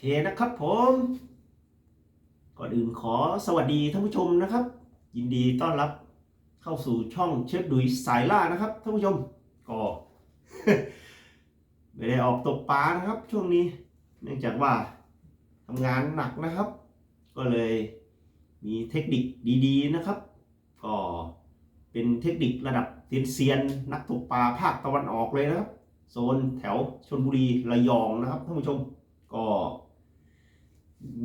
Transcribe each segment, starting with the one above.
เคนะครับผม ก่อนอื่นขอสวัสดีท่านผู้ชมนะครับ ยินดีต้อนรับเข้าสู่ช่องเชฟดุยสายล่านะครับท่านผู้ชมก็ไม่ได้ออกตกปลานะครับ ช่วงนี้ เนื่องจากว่าทำงานหนักนะครับ ก็เลยมีเทคนิคดีๆนะครับ ก็เป็นเทคนิคระดับเซียนนักตกปลาภาคตะวันออกเลยนะครับโซนแถวชนบุรีระยองนะครับท่านผู้ชม ก็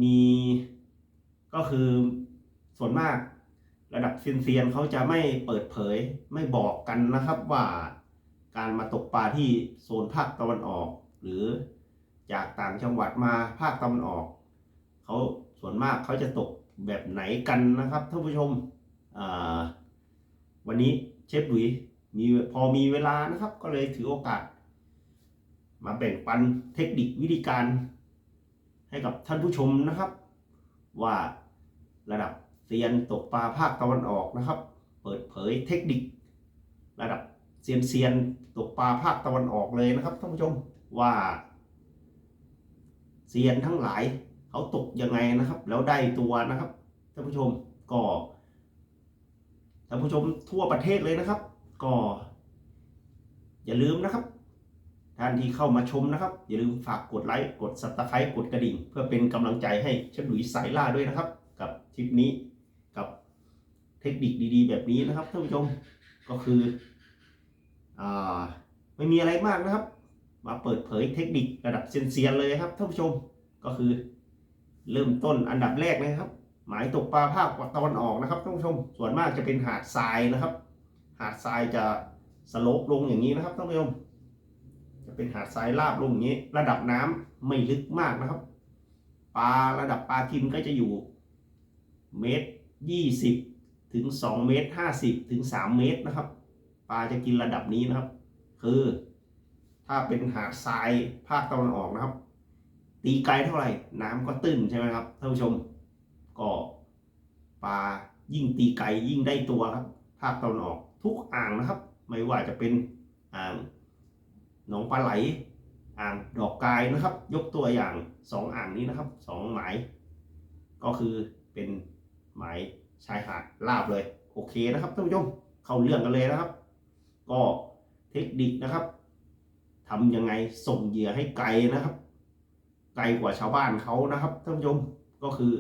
มีก็คือส่วนมากระดับเซียนๆเขาจะไม่เปิดเผยไม่บอกกันนะครับว่าการมาตกปลาที่โซนภาคตะวันออก หรือจากต่างจังหวัดมาภาคตะวันออกเขาส่วนมากเขาจะตกแบบไหนกันนะครับท่านผู้ชมวันนี้เชฟหลุยมีพอมีเวลานะครับ ก็เลยถือโอกาส มาแบ่งปันเทคนิควิธีการ ให้กับท่านผู้ชมนะครับ ว่าระดับเซียนตกปลาภาคตะวันออกนะครับ เปิดเผยเทคนิค ระดับเซียนเซียนตกปลาภาคตะวันออกเลยนะครับท่านผู้ชมว่าเซียนทั้งหลายเขาตกยังไงนะครับ แล้วได้ตัวนะครับท่านผู้ชมก็ท่านผู้ชมทั่วประเทศเลยนะครับ ก็ อย่าลืมนะครับ ท่านที่เข้ามาชมนะครับ อย่าลืมฝากกดไลค์กด subscribe กดกระดิ่ง เพื่อเป็นกำลังใจให้เชฟหลุยส์สายล่าด้วยนะครับ กับทริปนี้กับเทคนิคดีๆ แบบนี้นะครับท่านผู้ชมก็คืออ่าไม่มีอะไรมากนะครับ มาเปิดเผยเทคนิคระดับเซียนๆเลยครับท่านผู้ชมก็คือเริ่มต้นอันดับแรกเลยครับ หมายตกปลาภาคตะวันออกนะครับท่านผู้ชม ส่วนมากจะเป็นหาดทรายนะครับ หาดทรายจะสโลปลงอย่างนี้นะครับท่านผู้ชม เป็นหาดทรายราบลงอย่างนี้ ระดับน้ำไม่ลึกมากนะครับ ปลาระดับปลาทินก็จะอยู่เมตรยี่สิบถึงสองเมตรห้าสิบถึงสามเมตรนะครับ ปลาจะกินระดับนี้นะครับ คือ ถ้าเป็นหาดทรายภาคตะวันออกนะครับ ตีไกลเท่าไหร่ น้ำก็ตื้นใช่ไหมครับท่านผู้ชม ก็ปลายิ่งตีไกลยิ่งได้ตัวครับ ภาคตะวันออกทุกอ่างนะครับ ไม่ว่าจะเป็นอ่าง หนองปลาไหล อ่างดอกกายนะครับ ยกตัวอย่างสองอ่างนี้นะครับสองหมาย ก็คือเป็นหมายชายหาดลาบเลย โอเคนะครับท่านผู้ชมเข้าเรื่องกันเลยนะครับ ก็เทคนิคนะครับทำยังไงส่งเหยื่อให้ไกลนะครับ ไกลกว่าชาวบ้านเขานะครับท่านผู้ชมก็คือ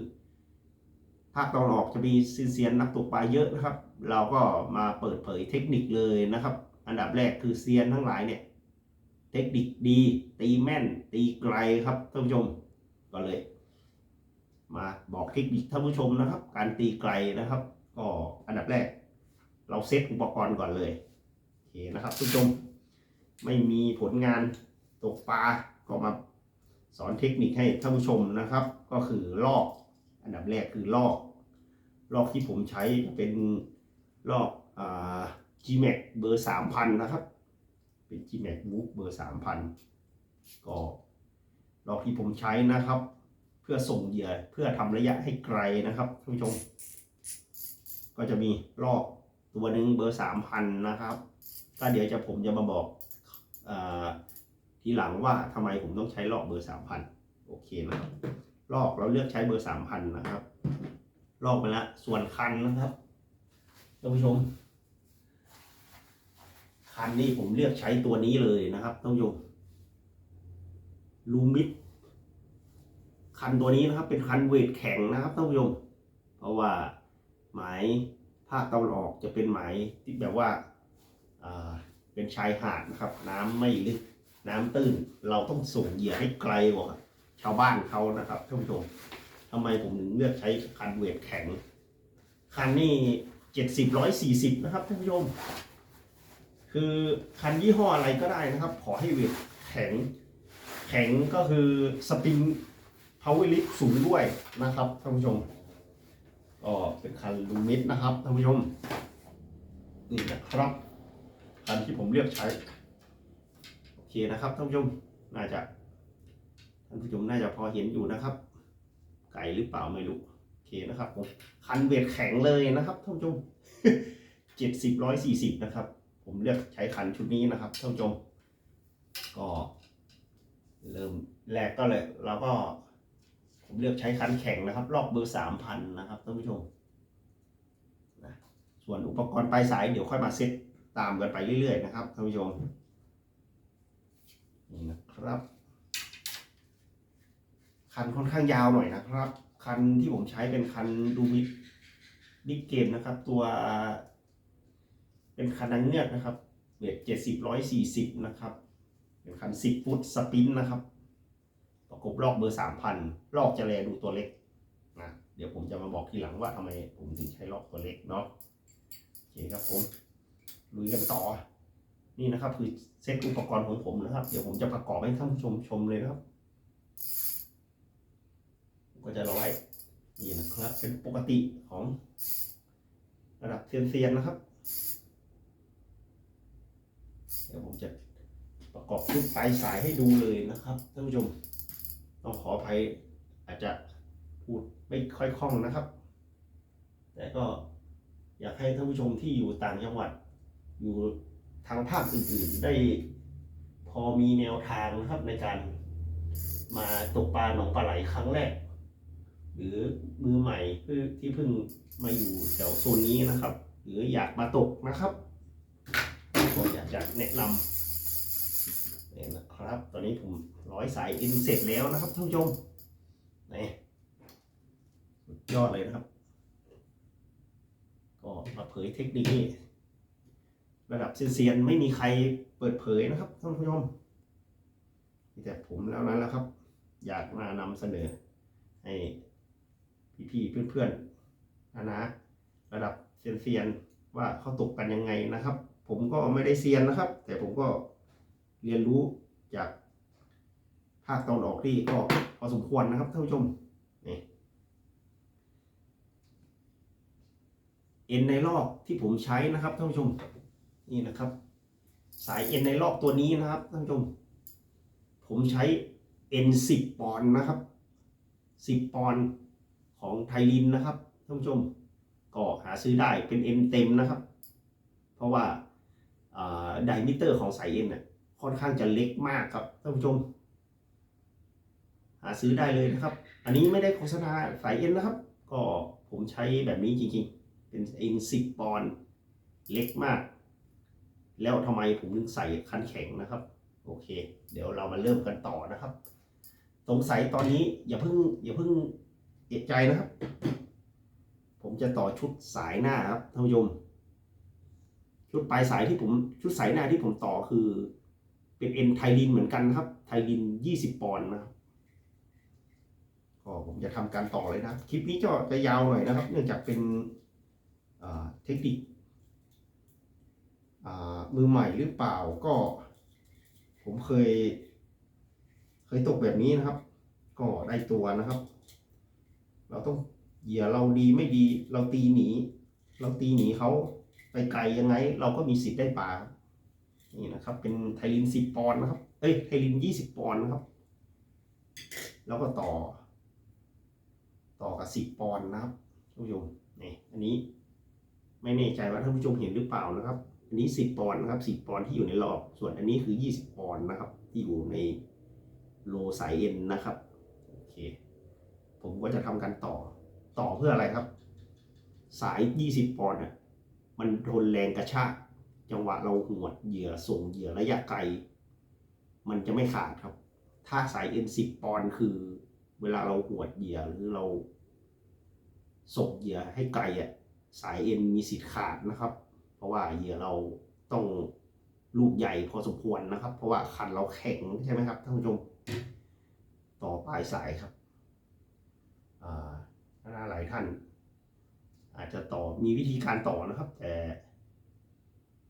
ภาคตะวันออกจะมีเซียนนักตกปลาเยอะนะครับ เราก็มาเปิดเผยเทคนิคเลยนะครับ อันดับแรกคือเซียนทั้งหลายเนี่ย เทคนิคดี ตีแม่น ตีไกลครับท่านผู้ชมก็เลย มาบอกเทคนิคท่านผู้ชมนะครับ การตีไกลนะครับ ก็อันดับแรก เราเซตอุปกรณ์ก่อนเลยโอเคนะครับท่านผู้ชมไม่มีผลงานตกปลาก็มาสอนเทคนิคให้ท่านผู้ชมนะครับ ก็คือลอก อันดับแรกคือลอก ลอกที่ผมใช้เป็นลอกอ่า G-Max เบอร์ 3,000 นะครับ เป็น G-Max Book เบอร์ 3,000 ก็ลอกที่ผมใช้นะครับ เพื่อส่งเหยื่อเพื่อทำระยะให้ไกลนะครับท่านผู้ชม ก็จะมีลอกตัวหนึ่งเบอร์ 3,000 นะครับก็เดี๋ยวจะผมจะมาบอกอทีหลังว่าทำไมผมต้องใช้ลอกเบอร์ 3,000 โอเคนะครับลอกเราเลือกใช้เบอร์ 3,000 นะครับ ลอกไปแล้วส่วนคันนะครับท่านผู้ชม คันนี้ผมเลือกใช้ตัวนี้เลยนะครับท่านผู้ชมลูมิดคันตัวนี้นะครับ เป็นคันเวทแข็งนะครับท่านผู้ชมเพราะว่าหมายภาคตะวันออกจะเป็นหมายที่แบบว่าอ่าเป็นชายหาดนะครับ น้ำไม่ลึกน้ำตื้น เราต้องส่งเหยื่อให้ไกลกว่าชาวบ้านเขานะครับท่านผู้ชมทำไมผมถึงเลือกใช้คันเวทแข็ง คันนี้เจ็ดสิบร้อยสี่สิบนะครับท่านผู้ชม คือคันยี่ห้ออะไรก็ได้นะครับ ขอให้เวทแข็ง แข็งก็คือสปริงพาวเวอร์ลิฟสูงด้วยนะครับท่านผู้ชมก็เป็นคันลูมิดนะครับท่านผู้ชมนี่นะครับคันที่ผมเลือกใช้โอเคนะครับท่านผู้ชมน่าจะท่านผู้ชมน่าจะพอเห็นอยู่นะครับ ไก่หรือเปล่าไม่รู้โอเคนะครับผมคันเวทแข็งเลยนะครับท่านผู้ชมเจ็ดสิบร้อยสี่สิบนะครับ ผมเลือกใช้คันชุดนี้นะครับท่านผู้ชมก็ เริ่มแรกก็เลยเราก็ ผมเลือกใช้คันแข็งนะครับลอกเบอร์สามพันนะครับท่านผู้ชมนะส่วนอุปกรณ์ปลายสายเดี๋ยวค่อยมาเซ็ตตามกันไปเรื่อยๆนะครับท่านผู้ชมนี่นะครับ คันค่อนข้างยาวหน่อยนะครับ คันที่ผมใช้เป็นคันดูมิบิ๊กเกมนะครับ ตัว เป็นคันนางเงือกนะครับเวทเจ็ดสิบร้อยสี่สิบนะครับ เป็นคันสิบฟุตสปินนะครับ ประกบลอกเบอร์สามพันลอกจะแลดูตัวเล็กนะเดี๋ยวผมจะมาบอกทีหลังว่าทำไมผมถึงใช้ลอกตัวเล็กเนาะโอเคครับผมลุยกันต่อ นี่นะครับ คือเซตอุปกรณ์ของผมนะครับ เดี๋ยวผมจะประกอบให้ท่านชมชมเลยนะครับ ก็จะร้อยนี่นะครับ เป็นปกติของระดับเซียนๆนะครับ เดี๋ยวผมจะประกอบชุดปลายสายให้ดูเลยนะครับท่านผู้ชมต้องขออภัยอาจจะพูดไม่ค่อยคล่องนะครับ แต่ก็อยากให้ท่านผู้ชมที่อยู่ต่างจังหวัด อยู่ทางภาคอื่นๆ ได้พอมีแนวทางนะครับในการมาตกปลาหนองปลาไหลครั้งแรก หรือมือใหม่เพื่อที่เพิ่งมาอยู่แถวโซนนี้นะครับ หรืออยากมาตกนะครับ ผมอยากจะแนะนำนี่นะครับ ตอนนี้ผมร้อยสายอินเสร็จแล้วนะครับท่านผู้ชมนี่ยอดเลยนะครับ ก็มาเผยเทคนิคระดับเซียนๆไม่มีใครเปิดเผยนะครับท่านผู้ชมมีแต่ผมแล้วนั้นแหล้วครับ อยากมานำเสนอ ให้พี่ๆเพื่อนๆนะนะระดับเซียนๆว่าเขาตกกันยังไงนะครับ ผมก็ไม่ได้เซียนนะครับ แต่ผมก็เรียนรู้จากภาคตอนออกที่ก็พอสมควรนะครับท่านผู้ชมนี่เอ็นในลอกที่ผมใช้นะครับท่านผู้ชม นี่นะครับ สายเอ็นในลอกตัวนี้นะครับท่านผู้ชม ผมใช้ N10 ปอนด์นะครับ10ปอนด์ของไทลินนะครับท่านผู้ชม ก็หาซื้อได้เป็น N เต็มนะครับ เพราะว่า ไดมิเตอร์ของสาย N เนี่ยค่อนข้างจะเล็กมากครับท่านผู้ชม หาซื้อได้เลยนะครับ อันนี้ไม่ได้โฆษณาสาย N นนะครับ ก็ผมใช้แบบนี้จริงๆ เป็น N 10ปอนเล็กมาก แล้วทำไมผมถึงใส่คันแข็งนะครับ โอเค เดี๋ยวเรามาเริ่มกันต่อนะครับ สงสัยตอนนี้อย่าเพิ่งอย่าเพิ่งเอกใจนะครับ ผมจะต่อชุดสายหน้าครับท่านผู้ชม ชุดปลายสายที่ผมชุดสายหน้าที่ผมต่อคือ เป็นเอ็นไทลินเหมือนกันนะครับ ไทลินยี่สิบปอนด์นะครับก็ผมจะทำการต่อเลยนะคลิปนี้จะจะยาวหน่อยนะครับ เนื่องจากเป็นเทคนิคมือใหม่หรือเปล่าก็ ผมเคย เคยตกแบบนี้นะครับ ก็ได้ตัวนะครับ เราต้องเหยื่อเราดีไม่ดี เราตีหนี เราตีหนีเขา ไปไกลยังไง เราก็มีสิทธิ์ได้ปลานี่นะครับ เป็นไทลินสิบปอนด์นะครับ เอ้ยไทลินยี่สิบปอนด์นะครับ แล้วก็ต่อ ต่อกับสิบปอนด์นะครับท่านผู้ชมนี่อันนี้ไม่แน่ใจว่าท่านผู้ชมเห็นหรือเปล่านะครับ อันนี้สิบปอนด์นะครับสิบปอนด์ที่อยู่ในรอบส่วนอันนี้คือยี่สิบปอนด์นะครับ ที่อยู่ในโลสายเอ็นนะครับโอเค ผมก็จะทำการต่อต่อเพื่ออะไรครับ สายยี่สิบปอนด์อะ มันทนแรงกระชาก จังหวะเราหวดเหยื่อส่งเหยื่อระยะไกล มันจะไม่ขาดครับ ถ้าสายเอ็นสิบปอนด์คือเวลาเราหวดเหยื่อหรือเราส่งเหยื่อให้ไกลอะสายเอ็นมีสิทธิ์ขาดนะครับ เพราะว่าเหยื่อเราต้องลูกใหญ่พอสมควรนะครับ เพราะว่าคันเราแข็งใช่ไหมครับท่านผู้ชมต่อปลายสายครับอ่าหลายท่าน อาจจะต่อมีวิธีการต่อนะครับ แต่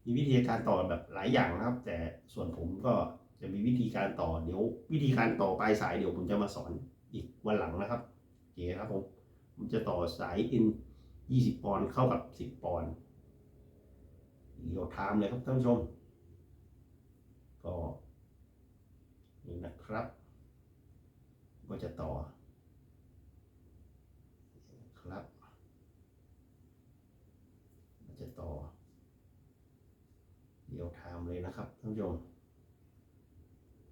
มีวิธีการต่อแบบหลายอย่างนะครับ แต่ส่วนผมก็จะมีวิธีการต่อเดี๋ยว วิธีการต่อปลายสายเดี๋ยวผมจะมาสอนอีกวันหลังนะครับโอเคครับผมผมจะต่อสายอิน 20 ปอนด์เข้ากับ 10 ปอนด์เรียวไทม์เลยครับท่านผู้ชม ก็นี่นะครับ ก็จะต่อครับก็จะ ต่อเรียวไทม์เลยนะครับท่านผู้ชม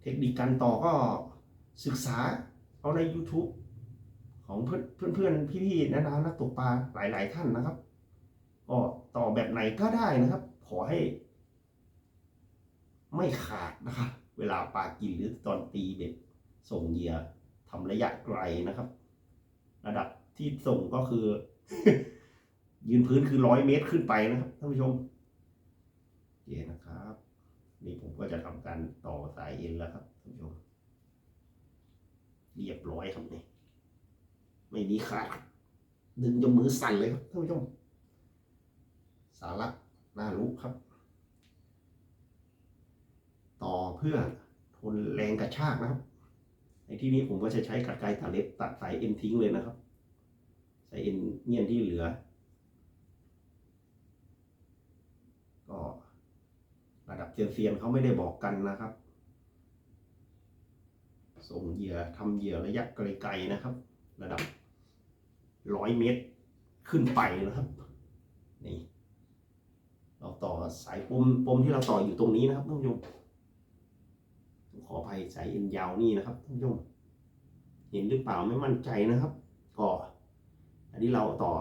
เทคนิคการต่อก็ศึกษาเอาใน YouTube ของเพื่อนเพื่อนเพื่อนพี่ๆนะนะนักตกปลาหลาย ๆ ท่านนะครับก็ต่อแบบไหนก็ได้นะครับ ขอให้ ไม่ขาดนะครับ เวลาปลากินหรือตอนตีเบ็ดส่งเหยื่อทำระยะไกลนะครับ ระดับที่ส่งก็คือ ยืนพื้นคือร้อยเมตรขึ้นไปนะครับท่านผู้ชมโอเคนะครับ นี่ผมก็จะทำการต่อสายเอ็นแล้วครับท่านผู้ชมเรียบร้อยครับนี่ไม่มีขาดครับดึงจนมือสั่นเลยครับท่านผู้ชม สาระน่ารู้ครับ ต่อเพื่อทนแรงกระชากนะครับ ในที่นี้ผมก็จะใช้กรรไกรตัดเล็บตัดสายเอ็นทิ้งเลยนะครับ สายเอ็นเงียนที่เหลือ ก็ ระดับเซียนๆเขาไม่ได้บอกกันนะครับ ส่งเหยื่อทำเหยื่อระยะไกลๆนะครับ ระดับร้อยเมตรขึ้นไปนะครับ นี่ เราต่อสายปมปมที่เราต่ออยู่ตรงนี้นะครับท่านผู้ชมขออภัยสายเอ็นยาวนี่นะครับท่านผู้ชมเห็นหรือเปล่าไม่มั่นใจนะครับก็อันนี้เราต่อ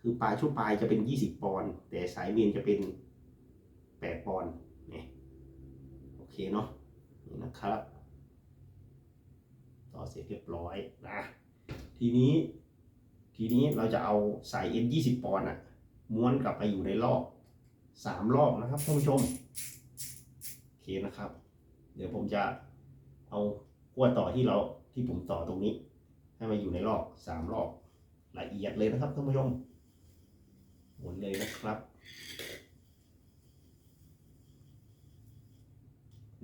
คือปลายช่วงปลายจะเป็น 20 ปอนด์แต่สายเมนจะเป็น 8ปอนด์นี่โอเคเนาะนี่นะครับ ต่อเสร็จเรียบร้อยนะทีนี้ทีนี้เราจะเอาสาย N 20ปอนด์อะม้วนกลับไปอยู่ในรอบสามรอบนะครับท่านผู้ชมโอเคนะครับ เดี๋ยวผมจะเอาขั้วต่อที่เราที่ผมต่อตรงนี้ ให้มาอยู่ในรอบสามรอบละเอียดเลยนะครับท่านผู้ชมหมุนเลยนะครับ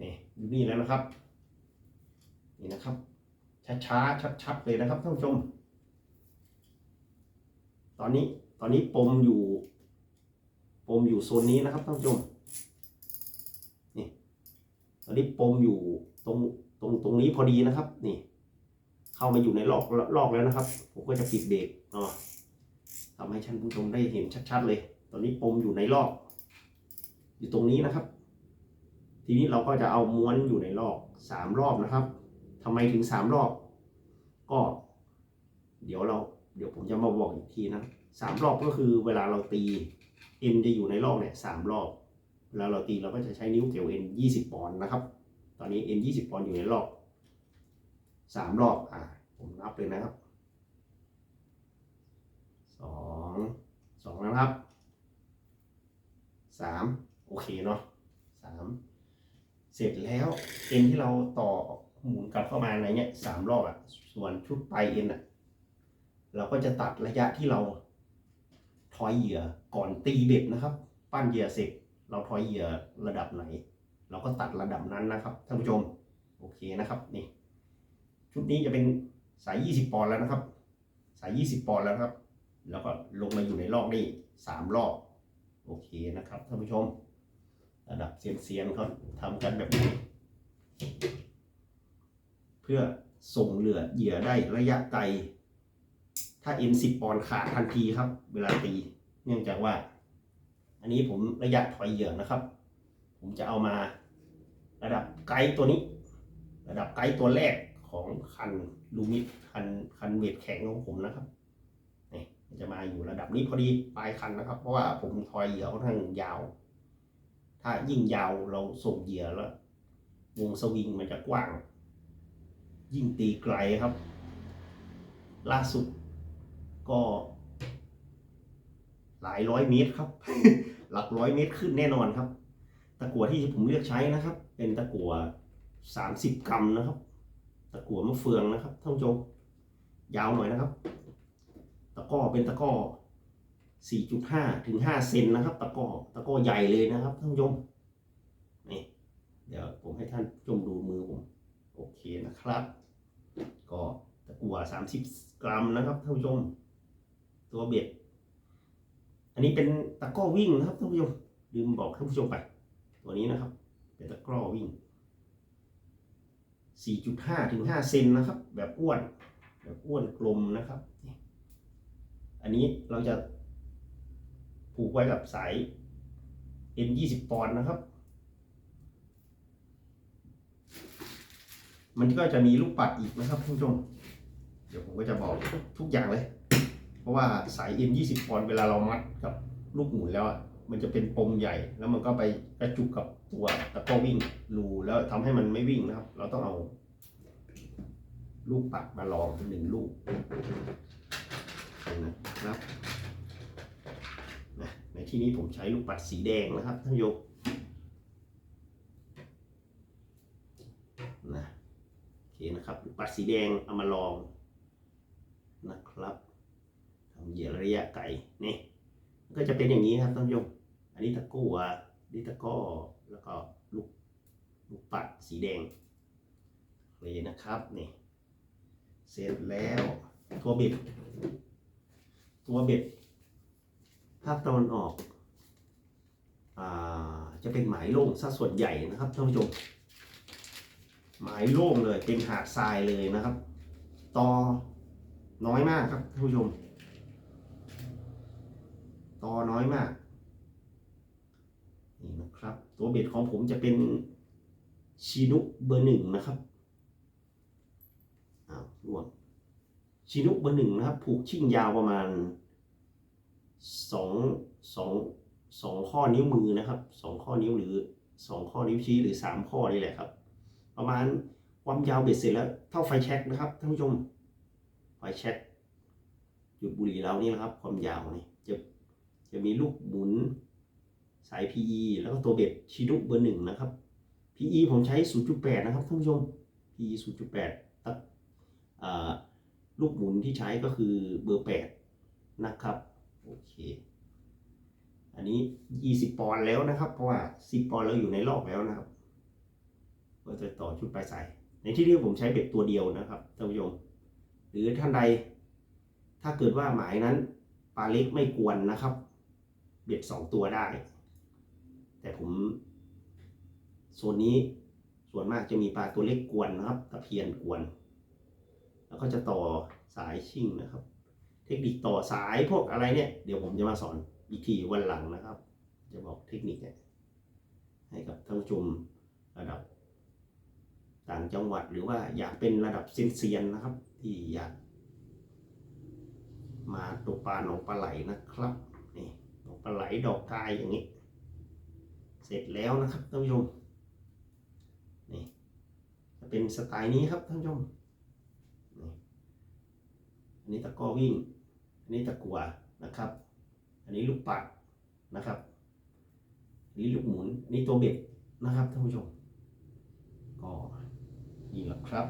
นี่ อยู่นี่แล้วนะครับ นี่นะครับ ช้าๆชัดๆเลยนะครับท่านผู้ชม ตอนนี้ตอนนี้ปมอยู่ ปมอยู่โซนนี้นะครับท่านผู้ชมนี่ตอนนี้ปมอยู่ตรงตรงตรงนี้พอดีนะครับ นี่ เข้ามาอยู่ในลอกลอกแล้วนะครับ ผมก็จะปิดเบรกเนาะทำให้ท่านผู้ชมได้เห็นชัด ๆ เลย ตอนนี้ปมอยู่ในลอก อยู่ตรงนี้นะครับ ทีนี้เราก็จะเอาม้วนอยู่ในลอกสามรอบนะครับทำไมถึงสามรอบ ก็ เดี๋ยวเรา เดี๋ยวผมจะมาบอกอีกทีนะสามรอบก็คือเวลาเราตีเอ็นจะอยู่ในรอบเนี่ยสามรอบเวลาเราตีเราก็จะใช้นิ้วเกี่ยวเอ็นยี่สิบปอนด์นะครับ ตอนนี้เอ็นยี่สิบปอนด์อยู่ในรอบสามรอบอ่าผมนับเลยนะครับสองสองนะครับสามโอเคเนาะสาม เสร็จแล้วเอ็นที่เราต่อหมุนกลับเข้ามาในเนี้ยสามรอบอะ ส่วนชุดปลายเอ็นอะ เราก็จะตัดระยะที่เราทอยเหยื่อก่อนตีเบ็ดนะครับ ปั้นเหยื่อเสร็จ เราทอยเหยื่อระดับไหน เราก็ตัดระดับนั้นนะครับท่านผู้ชมโอเคนะครับนี่ ชุดนี้จะเป็นสาย 20 ปอนด์แล้วนะครับ สาย 20 ปอนด์แล้วครับ แล้วก็ลงมาอยู่ในรอบนี้สามรอบ โอเคนะครับท่านผู้ชม ระดับเซียนเขาทำกันแบบนี้ เพื่อส่งเหลือเหยื่อได้ระยะไกล ถ้า N 10 ปอนด์ขาดทันทีครับ เวลาตี เนื่องจากว่า อันนี้ผมระยะถอยเหยื่อนะครับ ผมจะเอามาระดับไกด์ตัวนี้ ระดับไกด์ตัวแรกของคันลูมิดคันคันเวทแข็งของผมนะครับนี่จะมาอยู่ระดับนี้พอดีปลายคันนะครับ เพราะว่าผมทอยเหยื่อค่อนข้างยาว ถ้ายิ่งยาวเราส่งเหยื่อแล้ว วงสวิงมันจะกว้าง ยิ่งตีไกลครับ ล่าสุดก็ หลายร้อยเมตรครับ หลักร้อยเมตรขึ้นแน่นอนครับ ตะกั่วที่ผมเลือกใช้นะครับ เป็นตะกั่วสามสิบกรัมนะครับ ตะกั่วมะเฟืองนะครับท่านผู้ชมยาวหน่อยนะครับ ตะก้อเป็นตะก้อ สี่จุดห้าถึงห้าเซนนะครับ ตะกร้อตะกร้อใหญ่เลยนะครับท่านผู้ชมนี่เดี๋ยวผมให้ท่านชมดูมือผม โอเคนะครับ ก็ตะกั่วสามสิบกรัมนะครับท่านผู้ชม ตัวเบ็ด อันนี้เป็นตะก้อวิ่งนะครับท่านผู้ชมลืมบอกท่านผู้ชมไป ตัวนี้นะครับ เป็นตะกร้อวิ่ง 4.5 ถึง 5 เซนนะครับ แบบอ้วน แบบอ้วนกลมนะครับ อันนี้เราจะ ผูกไว้กับสาย N 20 ปอนด์นะครับ มันก็จะมีลูกปัดอีกนะครับท่านผู้ชมเดี๋ยวผมก็จะบอกทุกอย่างเลย เพราะว่าสาย M 20 ปอนด์เวลาเรามัดกับลูกหมุนแล้วอะมันจะเป็นปมใหญ่ แล้วมันก็ไปกระจุกกับตัวตะก้อวิ่งรูแล้วทำให้มันไม่วิ่งนะครับ เราต้องเอาลูกปัดมาลองหนึ่งลูกนะครับ ที่นี้ผมใช้ลูกปัดสีแดงนะครับท่านผู้ชมนะโอเคนะครับลูกปัดสีแดงเอามาลองนะครับทำเหยียระยะไกลนี่มันก็จะเป็นอย่างนี้ครับท่านผู้ชมอันนี้ตะกั่วอันนี้ตะก้อแล้วก็ลูกลูกปัดสีแดงเลยนะครับนี่เสร็จแล้วตัวเบ็ดตัวเบ็ด ภาคตะวันออกอาจะเป็นหมายโล่งซะส่วนใหญ่นะครับท่านผู้ชมหมายโล่งเลยเป็นหาดทรายเลยนะครับ ตอน้อยมากครับท่านผู้ชม ตอน้อยมากนี่นะครับ ตัวเบ็ดของผมจะเป็นชินุเบอร์หนึ่งนะครับอ้าวรวงชินุเบอร์หนึ่งนะครับ ผูกชิ่งยาวประมาณ สองสองสองข้อนิ้วมือนะครับสองข้อนิ้วหรือสองข้อนิ้วชี้หรือสามข้อนี่แหละครับ ประมาณความยาวเบ็ดเสร็จแล้วเท่าไฟแช็กนะครับท่านผู้ชมไฟแช็กจุดบุหรี่เรานี่นะครับ ความยาวนี่จะจะมีลูกหมุนสาย PE แล้วก็ตัวเบ็ดชินุเบอร์หนึ่งนะครับ PE ผมใช้ 0.8 นะครับท่านผู้ชม PE 0.8ตักลูกหมุนที่ใช้ก็คือเบอร์ 8 นะครับ โอเค อันนี้20ปอนด์แล้วนะครับ เพราะว่า10ปอนด์เราอยู่ในรอบแล้วนะครับก็จะต่อชุดปลายสาย ในที่นี้ผมใช้เบ็ดตัวเดียวนะครับท่านผู้ชมหรือท่านใด ถ้าเกิดว่าหมายนั้นปลาเล็กไม่กวนนะครับ เบ็ด2ตัวได้ แต่ผมโซนนี้ส่วนมากจะมีปลาตัวเล็กกวนนะครับตะเพียนกวน แล้วก็จะต่อสายชิ่งนะครับ เทคนิคต่อสายพวกอะไรเนี่ย เดี๋ยวผมจะมาสอนอีกทีวันหลังนะครับ จะบอกเทคนิคเนี่ยให้กับท่านผู้ชมระดับ ต่างจังหวัดหรือว่าอยากเป็นระดับเซียนๆนะครับ ที่อยากมาตกปลาหนองปลาไหลนะครับนี่หนองปลาไหลดอกกายอย่างนี้ เสร็จแล้วนะครับท่านผู้ชมนี่จะเป็นสไตล์นี้ครับท่านผู้ชมอันนี้ตะก้อวิ่ง นี้ตะกัวนะครับ อันนี้ลูกปัดนะครับอันนี้ลูกหมุนนนี้ตัวเบ็ดนะครับท่านผู้ชม ก็นี่แหละครับ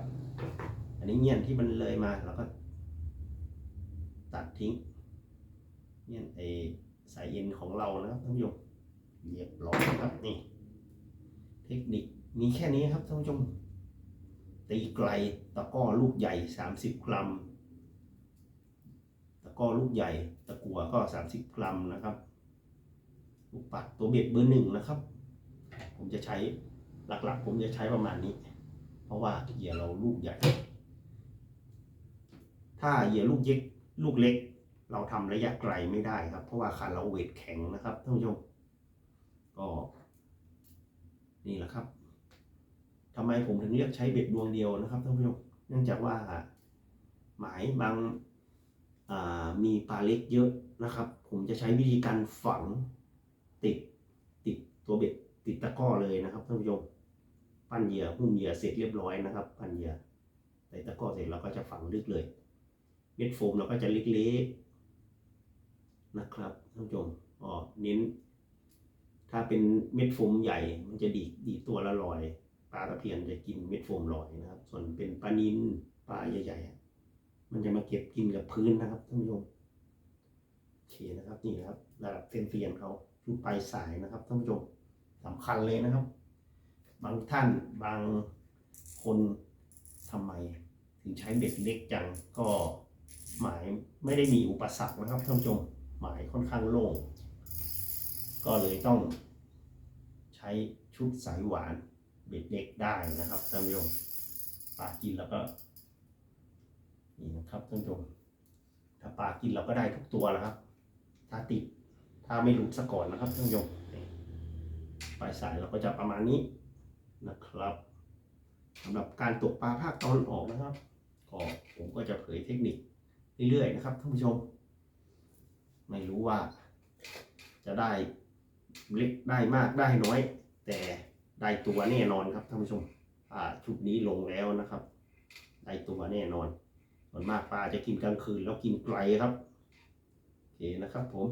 อันนี้เงี่ยนที่มันเลยมาเราก็ ตัดทิ้งเงี่ยนไอสายเอ็นของเรานะครับท่านผู้ชมเรียบร้อยครับนี่ เทคนิคมีแค่นี้ครับท่านผู้ชมตีไกลตะก้อลูกใหญ่ 30 กรัม กร้อลูกใหญ่ตะกัวก็ 30 กรัมนะครับ ลูกปัดตัวเบ็ดเบอร์หนึ่งนะครับ ผมจะใช้หลักๆ ผมจะใช้ประมาณนี้ เพราะว่าเหยื่อเราลูกใหญ่ ถ้าเหยื่อลูกเย็กลูกเล็ก เราทำระยะไกลไม่ได้ครับ เพราะว่าคันเราเวทแข็งนะครับท่านผู้ชมก็ นี่แหละครับทำไมผมถึงเลือกใช้เบ็ดดวงเดียวนะครับท่านผู้ชมเนื่องจากว่าหมายบาง มีปลาเล็กเยอะนะครับ ผมจะใช้วิธีการฝังติดติดตัวเบ็ดติดตะก้อเลยนะครับท่านผู้ชมปั้นเหยื่อหุ้มเหยื่อเสร็จเรียบร้อยนะครับ ปั้นเหยื่อใส่ตะก้อเสร็จเราก็จะฝังลึกเลยเม็ดโฟมเราก็จะเล็กๆนะครับท่านผู้ชมอ๋อเน้น ถ้าเป็นเม็ดโฟมใหญ่มันจะดีดีตัวละลอยปลาตะเพียนจะกินเม็ดโฟมลอยนะครับ ส่วนเป็นปลานิลปลาใหญ่ๆ มันจะมาเก็บกินกับพื้นนะครับท่านผู้ชมโอเคนะครับนี่นะครับระดับเซนเซียนเขาชุดปลายสายนะครับท่านผู้ชมสำคัญเลยนะครับ บางท่านบางคนทำไมถึงใช้เบ็ดเล็กจังก็หมายไม่ได้มีอุปสรรคนะครับท่านผู้ชมหมายค่อนข้างโล่งก็เลยต้องใช้ชุดสายหวานเบ็ดเล็กได้นะครับท่านผู้ชมปลากินแล้วก็ นี่นะครับท่านผู้ชมถ้าปลากินเราก็ได้ทุกตัวแล้วครับ ถ้าติดถ้าไม่หลุดซะก่อนนะครับท่านผู้ชมปลายสายเราก็จะประมาณนี้นะครับสำหรับการตกปลาภาคตะวันออกนะครับก็ผมก็จะเผยเทคนิคเรื่อยๆนะครับท่านผู้ชม ไม่รู้ว่า จะได้เล็กได้มากได้น้อย แต่ได้ตัวแน่นอนครับท่านผู้ชมอ่าชุดนี้ลงแล้วนะครับ ได้ตัวแน่นอน ส่วนมากปลาจะกินกลางคืนแล้วกินไกลครับโอเคนะครับผม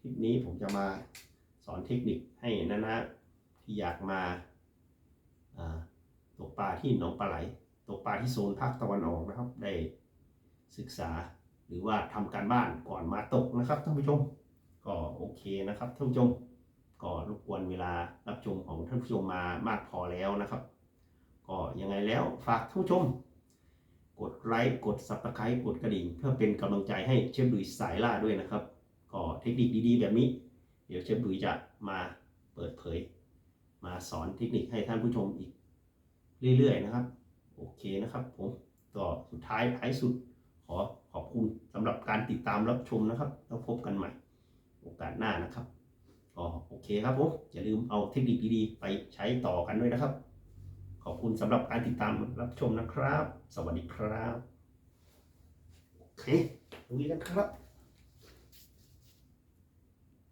คลิปนี้ผมจะมาสอนเทคนิคให้นะนะที่อยากมาอ่าตกปลาที่หนองปลาไหล ตกปลาที่โซนภาคตะวันออกนะครับ ได้ศึกษาหรือว่าทำการบ้านก่อนมาตกนะครับท่านผู้ชมก็โอเคนะครับท่านผู้ชมก็รบกวนเวลารับชมของท่านผู้ชมมามากพอแล้วนะครับ ก็ยังไงแล้วฝากท่านผู้ชม กดไลค์กด subscribe กดกระดิ่ง เพื่อเป็นกำลังใจให้เชฟดุยสายล่าด้วยนะครับ ก็เทคนิคดีๆ แบบนี้ เดี๋ยวเชฟดุยจะมาเปิดเผย มาสอนเทคนิคให้ท่านผู้ชมอีก เรื่อยๆนะครับ โอเคนะครับผมก็สุดท้ายท้ายสุดขอขอบคุณสำหรับการติดตามรับชมนะครับ แล้วพบกันใหม่ โอกาสหน้านะครับก็โอเคครับผมอย่าลืมเอาเทคนิคดีๆ ไปใช้ต่อกันด้วยนะครับ ขอบคุณสำหรับการติดตามรับชมนะครับ สวัสดีครับ โอเคลุยกันครับ